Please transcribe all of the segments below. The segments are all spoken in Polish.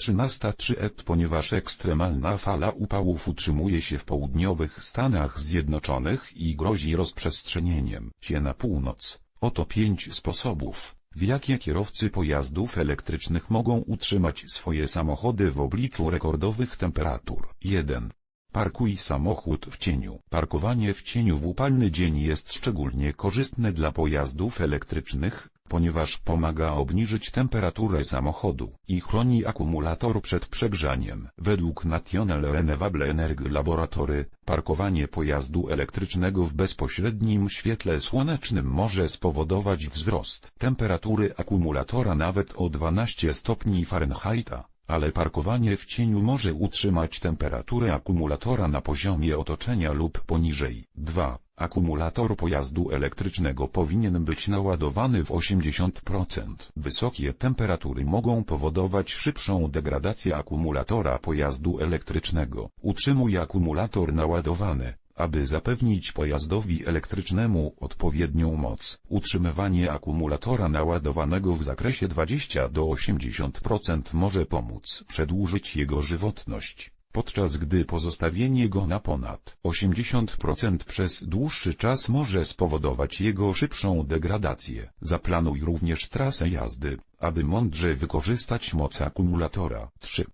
13.3 et ponieważ ekstremalna fala upałów utrzymuje się w południowych Stanach Zjednoczonych i grozi rozprzestrzenieniem się na północ. Oto pięć sposobów, w jakie kierowcy pojazdów elektrycznych mogą utrzymać swoje samochody w obliczu rekordowych temperatur. 1. Parkuj samochód w cieniu. Parkowanie w cieniu w upalny dzień jest szczególnie korzystne dla pojazdów elektrycznych, ponieważ pomaga obniżyć temperaturę samochodu i chroni akumulator przed przegrzaniem. Według National Renewable Energy Laboratory, parkowanie pojazdu elektrycznego w bezpośrednim świetle słonecznym może spowodować wzrost temperatury akumulatora nawet o 12 stopni Fahrenheita ale parkowanie w cieniu może utrzymać temperaturę akumulatora na poziomie otoczenia lub poniżej. 2. Akumulator pojazdu elektrycznego powinien być naładowany w 80%. Wysokie temperatury mogą powodować szybszą degradację akumulatora pojazdu elektrycznego. Utrzymuj akumulator naładowany aby zapewnić pojazdowi elektrycznemu odpowiednią moc. Utrzymywanie akumulatora naładowanego w zakresie 20 do 80% może pomóc przedłużyć jego żywotność, podczas gdy pozostawienie go na ponad 80% przez dłuższy czas może spowodować jego szybszą degradację. Zaplanuj również trasę jazdy, aby mądrze wykorzystać moc akumulatora. 3.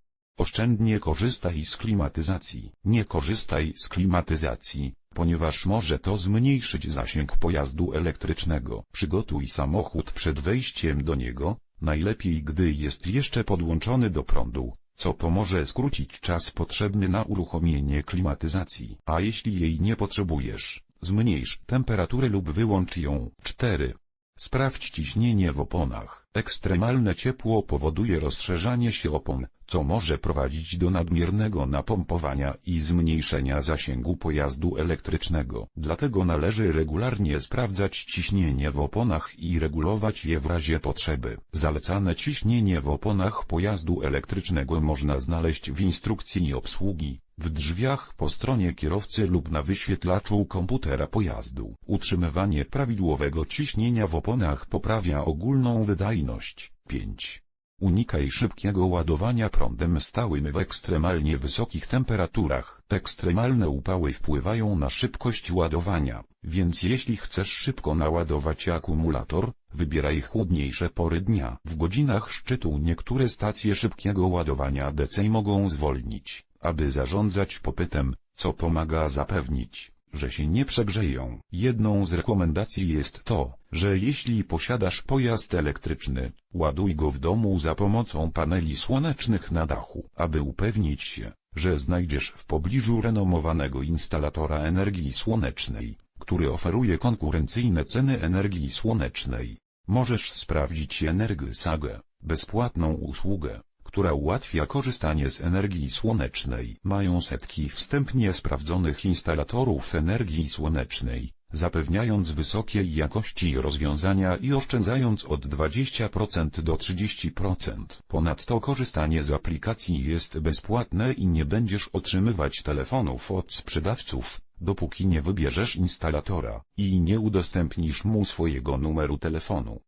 Oszczędnie korzystaj z klimatyzacji. Nie korzystaj z klimatyzacji, ponieważ może to zmniejszyć zasięg pojazdu elektrycznego. Przygotuj samochód przed wejściem do niego, najlepiej gdy jest jeszcze podłączony do prądu, co pomoże skrócić czas potrzebny na uruchomienie klimatyzacji. A jeśli jej nie potrzebujesz, zmniejsz temperaturę lub wyłącz ją. 4. Sprawdź ciśnienie w oponach. Ekstremalne ciepło powoduje rozszerzanie się opon, co może prowadzić do nadmiernego napompowania i zmniejszenia zasięgu pojazdu elektrycznego. Dlatego należy regularnie sprawdzać ciśnienie w oponach i regulować je w razie potrzeby. Zalecane ciśnienie w oponach pojazdu elektrycznego można znaleźć w instrukcji obsługi, w drzwiach po stronie kierowcy lub na wyświetlaczu komputera pojazdu. Utrzymywanie prawidłowego ciśnienia w oponach poprawia ogólną wydajność. 5. Unikaj szybkiego ładowania prądem stałym w ekstremalnie wysokich temperaturach. Ekstremalne upały wpływają na szybkość ładowania, więc jeśli chcesz szybko naładować akumulator, wybieraj chłodniejsze pory dnia. W godzinach szczytu niektóre stacje szybkiego ładowania DC mogą zwolnić, aby zarządzać popytem, co pomaga zapewnić, że się nie przegrzeją. Jedną z rekomendacji jest to, że jeśli posiadasz pojazd elektryczny, ładuj go w domu za pomocą paneli słonecznych na dachu, aby upewnić się, że znajdziesz w pobliżu renomowanego instalatora energii słonecznej, który oferuje konkurencyjne ceny energii słonecznej. Możesz sprawdzić Energysagę, bezpłatną usługę, która ułatwia korzystanie z energii słonecznej. Mają setki wstępnie sprawdzonych instalatorów energii słonecznej, zapewniając wysokiej jakości rozwiązania i oszczędzając od 20% do 30%. Ponadto korzystanie z aplikacji jest bezpłatne i nie będziesz otrzymywać telefonów od sprzedawców, dopóki nie wybierzesz instalatora i nie udostępnisz mu swojego numeru telefonu.